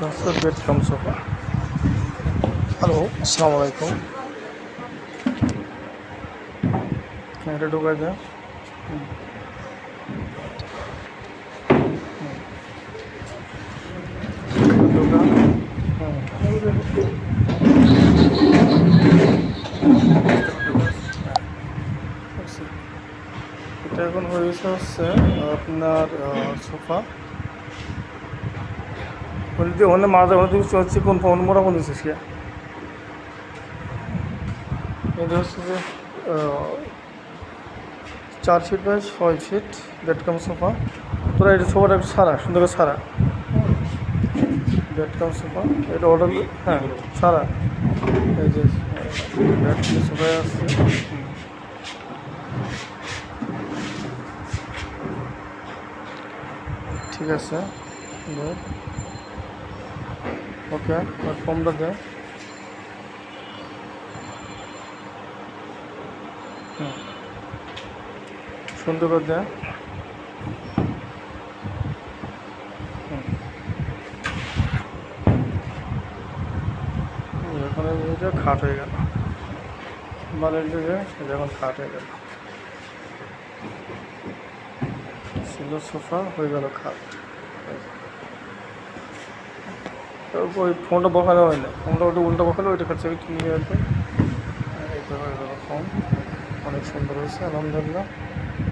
দর্শক bed cum sofa hello আসসালামু আলাইকুম হ্যাঁ, এটা ঢোকা যায় হুম। হুম। ঢোকা হুম। আচ্ছা। এটা এখন হয়েছে হচ্ছে আপনার সোফা বলতে ওখানে মাঝে মধ্যে চলছে কোন ফোন মোড়া কোন দিচ্ছে সে এটা হচ্ছে যে চার ফিট বাই ছয় ফিট বেডকাম সোফা। তোরা এটা সোফাটা একটু সারা সুন্দর করে সারা বেডকাম সোফা এটা অর্ডার হ্যাঁ সারা এই যে বেডকাম সোফায় আসছে ঠিক আছে. ওকে আর ফর্মটা দে। সুন্দর করে দে। এখন খাট হয়ে গেল। বালের দিকে এটা এখন খাট হয়ে গেল। ছিল সোফা হয়ে গেল খাট। ওই ফোনটা বসানো হয় না। ফোনটা ওটা উল্টো বসালে, ওইটা খরচা কিনে আসবে গেল ফোন অনেক সুন্দর হয়েছে, আলহামদুলিল্লাহ।